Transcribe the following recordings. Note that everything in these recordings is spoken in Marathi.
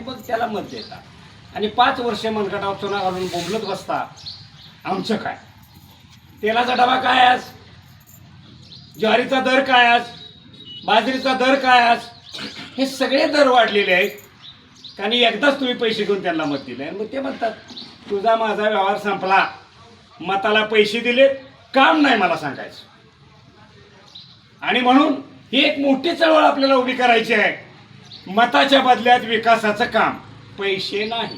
मग त्याला मत देता. आणि पाच वर्ष मनगटावर चुना घालून बोंबलत बसता. आमचं काय? तेलाचा डबा काय आज? ज्वारीचा दर काय आज? बाजरीचा दर काय आज? हे सगळे दर वाढलेले आहेत. आणि एकदाच तुम्ही पैसे घेऊन त्यांना मत दिले आणि मग ते म्हणतात तुझा माझा व्यवहार संपला. मताला पैसे दिले काम नाही मला सांगायचं. आणि म्हणून ही एक मोठी चळवळ आपल्याला उभी करायची आहे. मताच्या बदल्यात विकासाचं काम. पैसे नाही.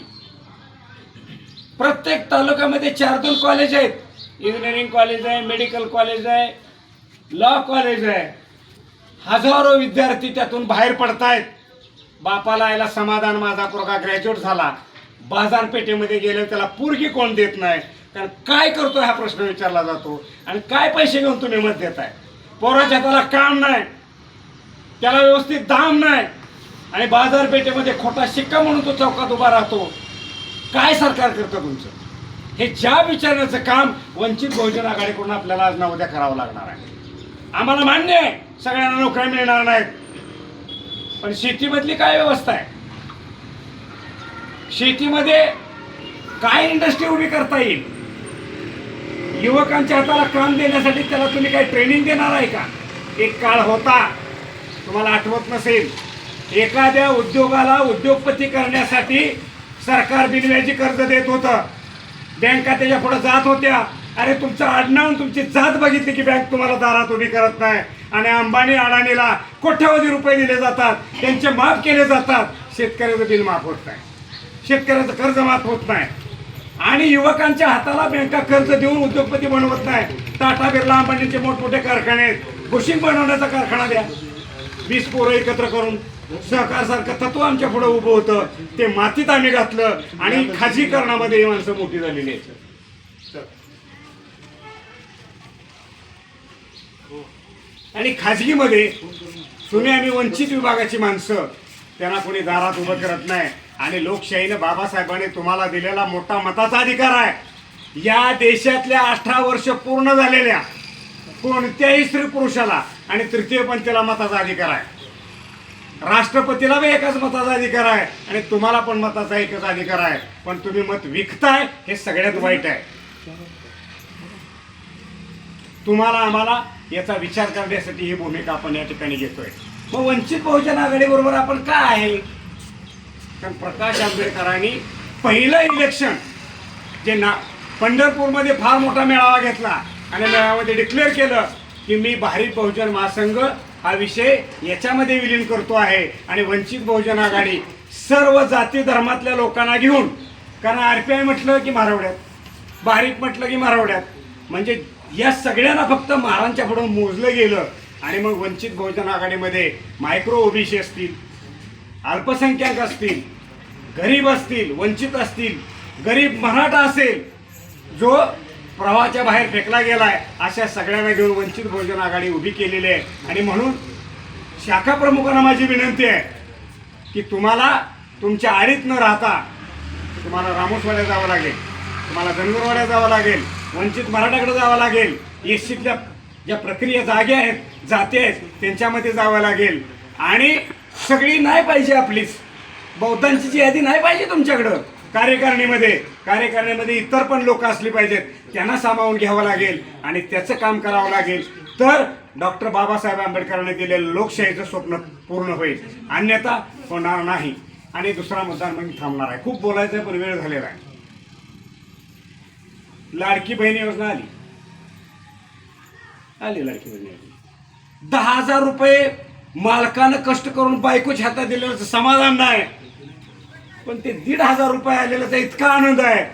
प्रत्येक तालुक्यामध्ये चार दोन कॉलेज आहेत. इंजिनिअरिंग कॉलेज आहे मेडिकल कॉलेज आहे लॉ कॉलेज आहे. हजारो विद्यार्थी त्यातून बाहेर पडतायत. बापाला याला समाधान माझा पोरगा ग्रॅज्युएट झाला. बाजारपेठेमध्ये गेले त्याला पूर्गी कोण देत नाही? कारण काय करतो हा प्रश्न विचारला जातो. आणि काय पैसे घेऊन तुम्ही मत देताय? पोराच्या त्याला काम नाही. त्याला व्यवस्थित दाम नाही. आणि बाजारपेठेमध्ये खोटा शिक्का म्हणून तो चौकात उभा राहतो. काय सरकार करतं तुमचं? हे ज्या विचारण्याचं काम वंचित बहुजन आघाडीकडून आपल्याला आज ना उद्या करावं लागणार आहे. आम्हाला मान्य आहे सगळ्यांना नोकऱ्या मिळणार नाहीत. पण शेतीमधली काय व्यवस्था आहे? शेतीमध्ये काय इंडस्ट्री उभी करता येईल? युवकांच्या हाताला काम देण्यासाठी त्याला तुम्ही काही ट्रेनिंग देणार आहे का? एक काळ होता तुम्हाला आठवत नसेल एखाद्या उद्योगाला उद्योगपती करण्यासाठी सरकार बिनव्याजी कर्ज देत होतं. बँका त्याच्या पुढं जात होत्या. अरे तुमचं आडनाव तुमची जात बघितली की बँक तुम्हाला दारात उभी करत नाही. आणि अंबानी अडाणीला कोट्यावधी रुपये दिले जातात. त्यांचे माफ केले जातात. शेतकऱ्याचं बिल माफ होत नाही. शेतकऱ्याचं कर्ज माफ होत नाही. आणि युवकांच्या हाताला बँका कर्ज देऊन उद्योगपती बनवत नाही. टाटा बिर्ला अंबानीचे मोठमोठे कारखाने आहेत. बुशिंग बनवण्याचा कारखाना द्या. वीस पोरं एकत्र करून सहकारसारखं तत्व आमच्या पुढे उभं होतं. ते मातीत आम्ही घातलं आणि खाजगीकरणामध्ये ही माणसं मोठी झालेली आहेत. आणि खाजगीमध्ये तुम्ही आम्ही वंचित विभागाची माणसं त्यांना कोणी दारात उभं करत नाही. आणि लोकशाहीनं बाबासाहेबांनी तुम्हाला दिलेला मोठा मताचा अधिकार आहे. या देशातल्या अठरा वर्ष पूर्ण झालेल्या कोणत्याही स्त्री पुरुषाला आणि तृतीयपंथीला मताचा अधिकार आहे. राष्ट्रपतीला बी एकाच मताचा अधिकार आहे आणि तुम्हाला पण मताचा एकच अधिकार आहे. पण तुम्ही मत विकताय हे सगळ्यात वाईट आहे. तुम्हाला आम्हाला याचा विचार करण्यासाठी ही भूमिका आपण या ठिकाणी घेतोय. मग वंचित बहुजन आघाडीबरोबर आपण काय आहे? कारण प्रकाश आंबेडकरांनी पहिलं इलेक्शन जे ना पंढरपूरमध्ये फार मोठा मेळावा घेतला आणि मेळाव्यामध्ये डिक्लेअर केलं की मी भारी बहुजन महासंघ हा विषय याच्यामध्ये विलीन करतो आहे. आणि वंचित बहुजन आघाडी सर्व जाती धर्मातल्या लोकांना घेऊन कारण आर पी आय म्हटलं की मारवड्यात बारीक म्हटलं की मारवड्यात. म्हणजे या सगळ्यांना फक्त महारांच्या पुढं मोजलं गेलं आणि मग वंचित बहुजन आघाडीमध्ये मायक्रो ओबीसी असतील अल्पसंख्याक असतील गरीब असतील वंचित असतील गरीब मराठा असेल जो प्रवाहाच्या बाहेर फेकला गेलाय अशा सगळ्यांना घेऊन वंचित बहुजन आघाडी उभी केलेली आहे. आणि म्हणून शाखा प्रमुखांना माझी विनंती आहे की तुम्हाला तुमच्या आडीत न राहता तुम्हाला रामोसवाड्यात जावं लागेल तुम्हाला धनगरवाड्यात जावं लागेल वंचित मराठाकडे जावं लागेल एस सीतल्या ज्या प्रक्रिया जागे आहेत जाते आहेत त्यांच्यामध्ये जावं लागेल. आणि सगळी नाही पाहिजे आपलीच. बौद्धांची जी यादी नाही पाहिजे तुमच्याकडं. कार्यकारिणीमध्ये कार्यकारिणीमध्ये इतर पण लोक असली पाहिजेत. त्यांना सामावून घ्यावं लागेल आणि त्याचं काम करावं लागेल. तर डॉक्टर बाबासाहेब आंबेडकरांनी दिलेलं लोकशाहीचं स्वप्न पूर्ण होईल. अन्यथा होणार नाही. आणि दुसरा मतदान मग थांबणार आहे. खूप बोलायचं पण वेळ झालेला आहे. लाडकी बहीण योजना आली. आली लाडकी बहीण योजना. दहा हजार रुपये मालकानं कष्ट करून बायकोच्या हातात दिलेलं समाधान नाही. पण ते दीड हजार रुपये आलेल्याचा इतका आनंद आहे.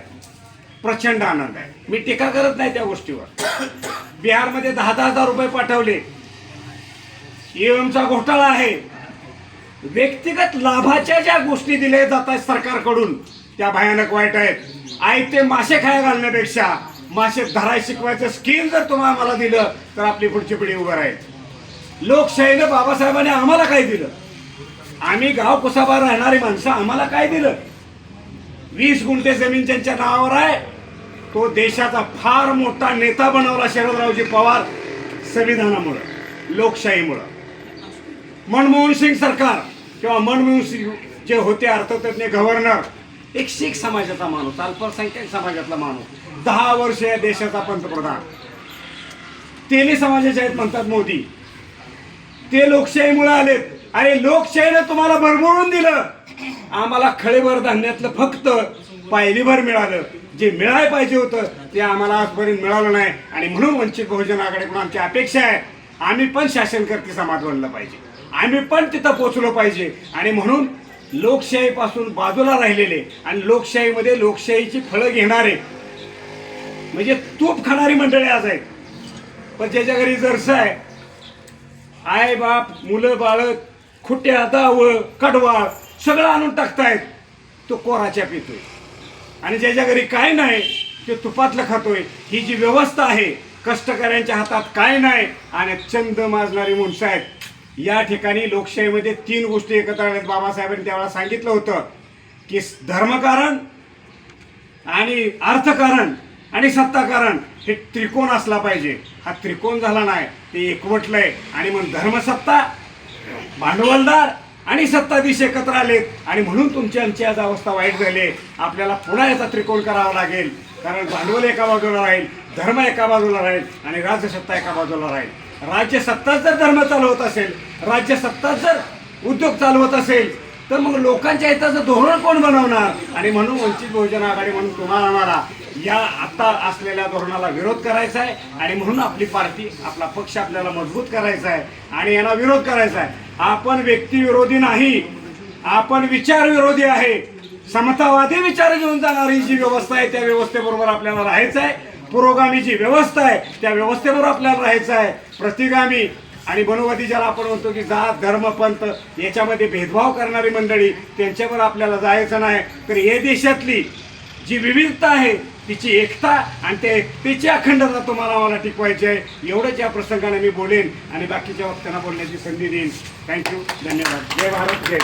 प्रचंड आनंद आहे. मी टीका करत नाही त्या गोष्टीवर. बिहारमध्ये दहा दहा हजार रुपये पाठवले. एमचा घोटाळा आहे. व्यक्तिगत लाभाच्या ज्या गोष्टी दिल्या जात आहेत सरकारकडून त्या भयानक वाईट आहेत. आई ते मासे खाया घालण्यापेक्षा मासे धराय शिकवायचं स्किल जर तुम्हाला आम्हाला दिलं तर आपली पुढची पिढी उभं राहील. लोकशाहीनं बाबासाहेबांनी आम्हाला काय दिलं. आम्ही गाव कुसाबा राहणारी माणसं आम्हाला काय दिलं? वीस गुंठे जमीन ज्यांच्या नावावर आहे तो देशाचा फार मोठा नेता बनवला शरदरावजी पवार संविधानामुळं लोकशाहीमुळं. मनमोहन सिंग सरकार किंवा मनमोहन सिंग जे होते अर्थतज्ञ गव्हर्नर एक शीख समाजाचा माणूस अल्पसंख्याक समाजातला माणूस दहा वर्ष या देशाचा पंतप्रधान. तेली समाजाचे आहेत म्हणतात मोदी. ते लोकशाहीमुळे आलेत. अरे लोकशाहीनं तुम्हाला भरभरून दिलं. आम्हाला खळेभर धान्यातलं फक्त पायलीभर मिळालं. जे मिळायला पाहिजे होतं ते आम्हाला आजपर्यंत मिळालं नाही. आणि म्हणून वंचित बहुजन आघाडीकडून आमची अपेक्षा आहे आम्ही पण शासनकर्ती समाज बनलं पाहिजे. आम्ही पण तिथं पोचलो पाहिजे. आणि म्हणून लोकशाहीपासून बाजूला राहिलेले आणि लोकशाहीमध्ये लोकशाहीची फळं घेणारे म्हणजे तूप खाणारी मंडळी आज आहेत. पण ज्याच्या घरी जरसं आहे आई बाप मुलं बाळक खुट्या दावं कडवाळ सगळं आणून टाकतायत. तो कोराच्या पितोय. आणि ज्याच्या घरी काय नाही ते तुपातलं खातोय. ही जी व्यवस्था आहे कष्टकऱ्यांच्या हातात काय नाही आणि चंद माजणारी माणसं आहेत. या ठिकाणी लोकशाहीमध्ये तीन गोष्टी एकत्र आल्यात बाबासाहेबांनी. त्यावेळेला सांगितलं होतं की धर्मकारण आणि अर्थकारण आणि सत्ताकारण हे त्रिकोण असला पाहिजे. हा त्रिकोण झाला नाही ते एकवटलंय. आणि मग धर्मसत्ता भांडवलदार आणि सत्ताधीश एकत्र आलेत आणि म्हणून तुमची आमची आज अवस्था वाईट झाली आहे. आपल्याला पुन्हा याचा त्रिकोण करावा लागेल. कारण भांडवल एका बाजूला राहील धर्म एका बाजूला राहील आणि राज्यसत्ता एका बाजूला राहील. राज्यसत्ताच जर धर्म चालवत असेल राज्यसत्ताच जर उद्योग चालवत असेल तर मग लोकांच्या हिताचं धोरण कोण बनवणार? आणि म्हणून वंचित बहुजन आघाडी म्हणून तुम्हाला आम्हाला या आता असलेल्या धोरणाला विरोध करायचा आहे आणि म्हणून आपली पार्टी आपला पक्ष आपल्याला मजबूत करायचा आहे आणि यांना विरोध करायचा आहे. आपण व्यक्तिविरोधी नाही. आपण विचारविरोधी आहे. समतावादी विचार घेऊन जाणारी जी व्यवस्था आहे त्या व्यवस्थेबरोबर आपल्याला राहायचं आहे. पुरोगामी जी व्यवस्था आहे त्या व्यवस्थेबरोबर आपल्याला राहायचं आहे. प्रतिगामी आणि मनोवादी ज्याला आपण म्हणतो की जात धर्म पंथ याच्यामध्ये भेदभाव करणारी मंडळी त्यांच्यावर आपल्याला जायचं नाही. तर हे देशातली जी विविधता आहे तिची एकता आणि त्या एकतेची अखंडता तुम्हाला आम्हाला टिकवायची आहे. एवढंच या प्रसंगाने मी बोलेन आणि बाकीच्या वक्त्यांना बोलण्याची संधी देईन. थँक्यू धन्यवाद. जय भारत जय